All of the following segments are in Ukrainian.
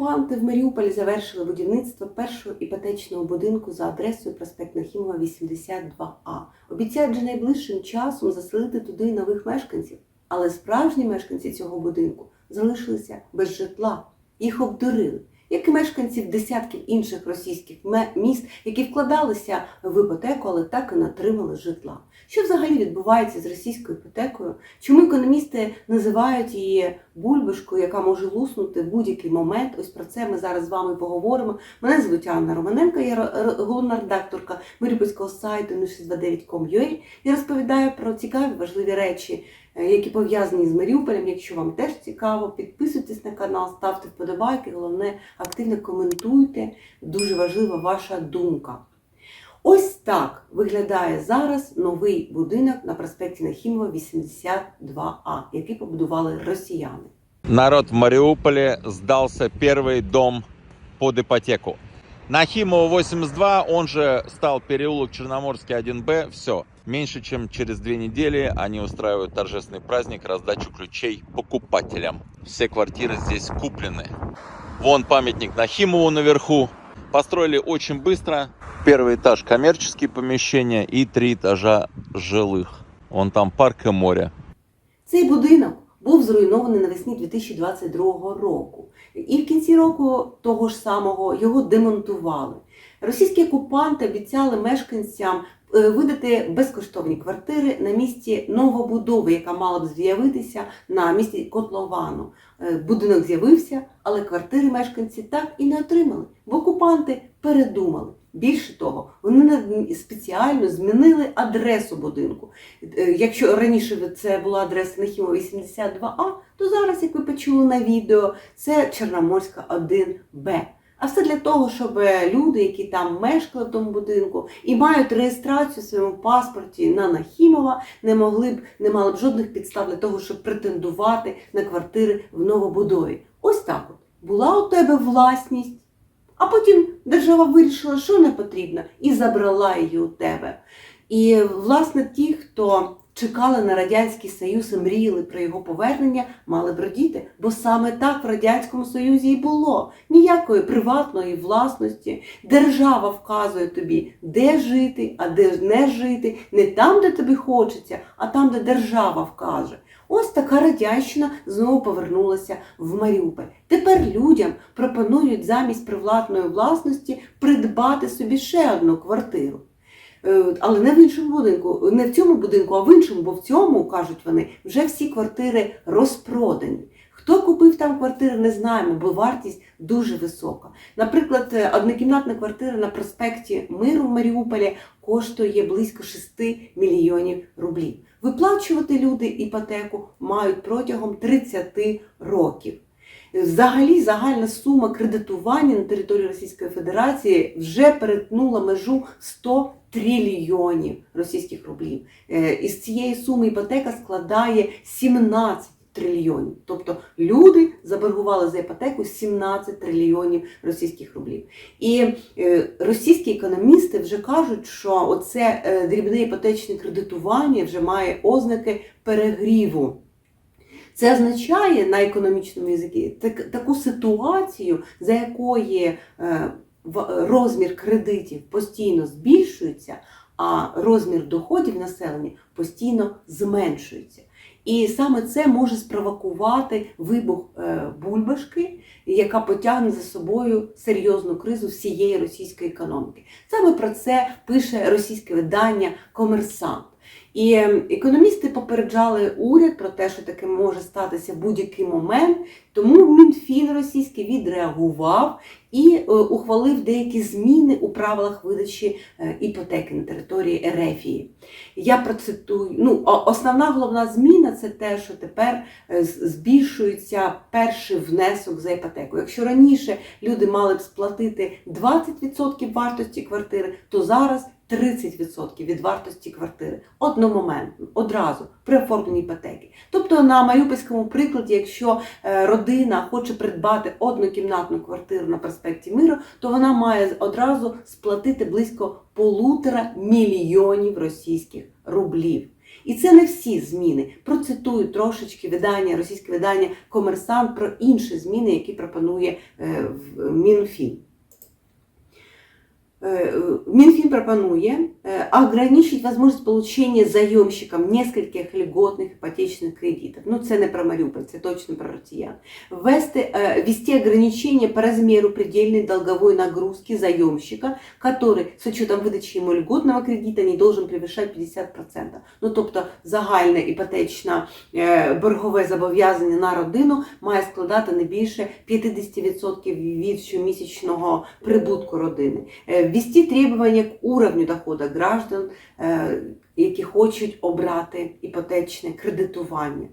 окупанти в Маріуполі завершили будівництво першого іпотечного будинку за адресою проспект Нахімова 82А. Обіцяють вже найближчим часом заселити туди нових мешканців. Але справжні мешканці цього будинку залишилися без житла. Їх обдурили, як і мешканців десятків інших російських міст, які вкладалися в іпотеку, але так і не отримали житла. Що взагалі відбувається з російською іпотекою? Чому економісти називають її бульбашкою, яка може луснути в будь-який момент? Ось про це ми зараз з вами поговоримо. Мене звуть Анна Романенко, я головна редакторка Маріупольського сайту 069.com.ua і розповідаю про цікаві важливі речі, е, які пов'язані з Маріуполем. Якщо вам теж цікаво, підписуйтесь на канал, ставте вподобайки, головне активно коментуйте. Дуже важлива ваша думка. Ось так виглядає зараз новий будинок на проспекті Нахімова 82А, який побудували росіяни. Народ в Мариуполе сдался первый дом под ипотеку. Нахимова 82, он же стал переулок Черноморский 1Б. Все. Меньше чем через две недели они устраивают торжественный праздник, раздачу ключей покупателям. Все квартиры здесь куплены. Вон памятник Нахимову наверху. Построили очень быстро. Первый этаж коммерческие помещения и три этажа жилых. Вон там парк и море. Цей будинок був зруйнований навесні 2022 року. І в кінці року того ж самого його демонтували. Російські окупанти обіцяли мешканцям е, видати безкоштовні квартири на місці новобудови, яка мала б з'явитися на місці котловану. Е, Будинок з'явився, але квартири мешканці так і не отримали, бо окупанти передумали. Більше того, вони спеціально змінили адресу будинку. Е, Якщо раніше це була адреса Нахімова 82А, то зараз, як ви почули на відео, це Чорноморська 1Б. А все для того, щоб люди, які там мешкали в тому будинку і мають реєстрацію в своєму паспорті на Нахімова, не могли б, не мали б жодних підстав для того, щоб претендувати на квартири в новобудові. Ось так от. Була у тебе власність, а потім держава вирішила, що не потрібно, і забрала її у тебе. І власне ті, хто чекали на радянський союз і мріяли про його повернення, мали б радіти, бо саме так в радянському союзі і було. Ніякої приватної власності. Держава вказує тобі, де жити, а де не жити, не там, де тобі хочеться, а там, де держава вкаже. Ось така радянщина знову повернулася в Маріуполь. Тепер людям пропонують замість приватної власності придбати собі ще одну квартиру. Е, Але не в іншому будинку, не в цьому будинку, а в іншому, бо в цьому, кажуть вони, вже всі квартири розпродані. Хто купив там квартири, не знаємо, бо вартість дуже висока. Наприклад, е, однокімнатна квартира на проспекті Миру в Маріуполі коштує близько 6 мільйонів рублів. Виплачувати люди іпотеку мають протягом 30 років. Взагалі загальна сума кредитування на території Російської Федерації вже перетнула межу 100 трильйонів російських рублів. Е, Із цієї суми іпотека складає 17 трильйонів. Тобто люди заборгували за іпотеку 17 трильйонів російських рублів. І е, російські економісти вже кажуть, що оце е, дрібне іпотечне кредитування вже має ознаки перегріву. Це означає на економічному язикі так, таку ситуацію, за якої розмір кредитів постійно збільшується, а розмір доходів населення постійно зменшується. І саме це може спровокувати вибух е, бульбашки, яка потягне за собою серйозну кризу всієї російської економіки. Саме про це пише російське видання Комерсант. І е, економісти попереджали уряд про те, що таке може статися будь-який момент. Тому Мінфін російський відреагував і е, ухвалив деякі зміни у правилах видачі е, іпотеки на території Ерефії. Я процитую. Ну, основна головна зміна це те, що тепер е, збільшується перший внесок за іпотеку. Якщо раніше люди мали б сплатити 20% вартості квартири, то зараз 30% від вартості квартири одномоментно, одразу при оформленні іпотеки. Тобто на маріупольському прикладі, якщо е, родина хоче придбати однокімнатну квартиру на проспекті Миру, то вона має одразу сплатити близько полутора мільйонів російських рублів. І це не всі зміни. Процитую трошечки видання, російське видання Комерсант про інші зміни, які пропонує е, в- Мінфін. Э, Минфин пропонує э, ограничить возможность получения заемщикам нескольких льготных ипотечных кредитов. Ну, це не про Маріуполь, це точно про росіян. Ввести, э, ввести ограничения по размеру предельной долговой нагрузки заемщика, который с учетом выдачи ему льготного кредита не должен превышать 50%. Ну, тобто загальне іпотечне е, боргове зобов'язання на родину має складати не більше 50% від щомісячного прибутку родини. Ввести требування к уровню доходу граждан, які хочуть обрати іпотечне кредитування.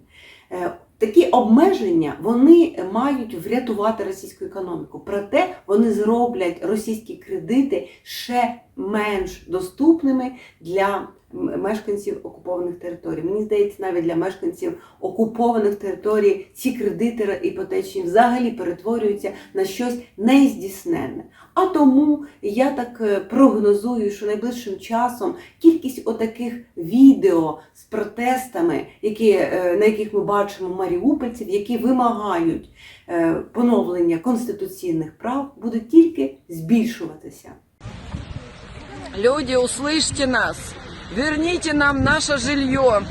Е, Такі обмеження вони мають врятувати російську економіку. Проте вони зроблять російські кредити ще менш доступними для мешканців окупованих територій. Мені здається, навіть для мешканців окупованих територій ці кредити іпотечні взагалі перетворюються на щось нездійсненне. А тому я так е, прогнозую, що найближчим часом кількість отаких відео з протестами, які, е, на яких ми бачимо маріупольців, які вимагають е, поновлення конституційних прав, буде тільки збільшуватися. Люди, услышьте нас. Верните нам наше жилье.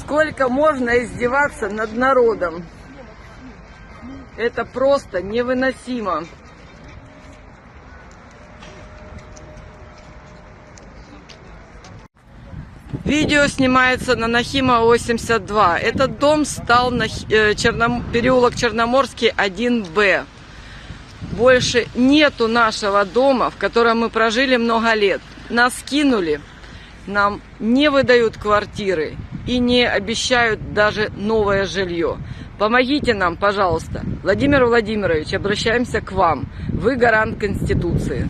Сколько можно издеваться над народом? Это просто невыносимо. Видео снимается на Нахима 82. Этот дом стал на Черном... переулок Черноморский 1Б. Больше нету нашего дома, в котором мы прожили много лет. Нас кинули, нам не выдают квартиры и не обещают даже новое жилье. Помогите нам, пожалуйста. Владимир Владимирович, обращаемся к вам. Вы гарант Конституции.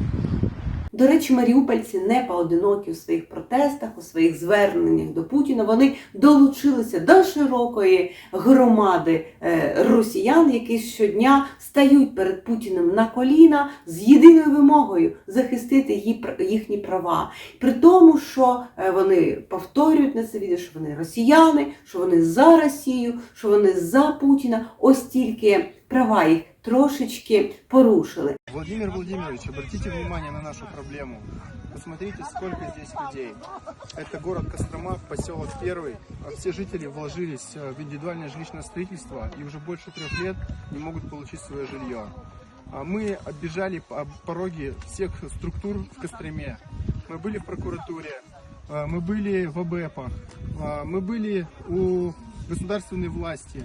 До речі, маріупольці не поодинокі у своїх протестах, у своїх зверненнях до Путіна. Вони долучилися до широкої громади е, росіян, які щодня стають перед Путіним на коліна з єдиною вимогою захистити їхні права. При тому, що е, вони повторюють на це відео, що вони росіяни, що вони за Росію, що вони за Путіна. Ось тільки права їх трошечки порушили. Владимир Владимирович, обратите внимание на нашу проблему. Посмотрите, сколько здесь людей. Это город Кострома, поселок Первый. А Все жители вложились э, в индивидуальное жилищное строительство и уже больше трех лет не могут получить свое жилье. А Мы оббежали по- пороги всех структур в Костроме. Мы были в прокуратуре, э, мы были в АБЭПах, э, мы были у государственной власти.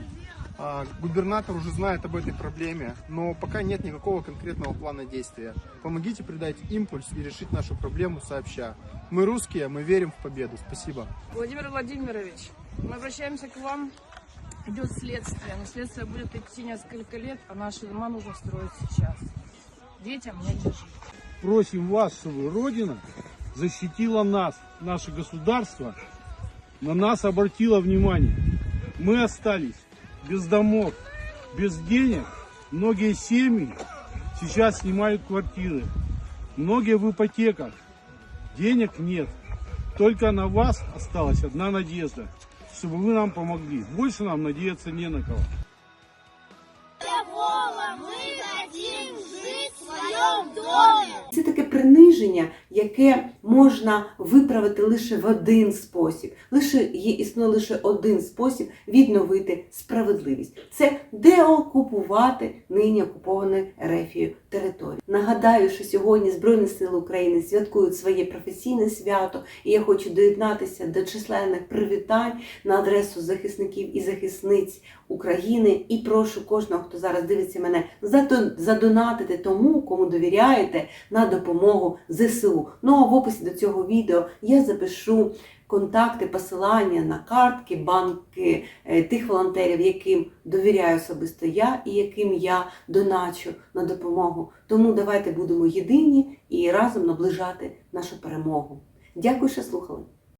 А, Губернатор уже знает об этой проблеме, но пока нет никакого конкретного плана действия. Помогите придать импульс и решить нашу проблему сообща. Мы русские, мы верим в победу. Спасибо. Владимир Владимирович, мы обращаемся к вам. Идет следствие, но следствие будет идти несколько лет, а наши дома нужно строить сейчас. Детям негде жить. просим вас, чтобы Родина защитила нас, наше государство, на нас обратила внимание. Мы остались без домов, без денег. Многие семьи сейчас снимают квартиры. Многие в ипотеках. Денег нет. Только на вас осталась одна надежда, чтобы вы нам помогли. Больше нам надеяться не на кого. Вова, мы приниження, яке можна виправити лише в один спосіб. Лише є існує лише один спосіб відновити справедливість. Це деокупувати нині окуповані Ерефією територію. Нагадаю, що сьогодні Збройні Сили України святкують своє професійне свято, і я хочу доєднатися до численних привітань на адресу захисників і захисниць України. І прошу кожного, хто зараз дивиться мене, задонатити тому, кому довіряєте, на допомогу ЗСУ. Ну а в описі до цього відео я запишу контакти, посилання на картки, банки е, тих волонтерів, яким довіряю особисто я і яким я доначу на допомогу. Тому давайте будемо єдині і разом наближати нашу перемогу. Дякую, що слухали.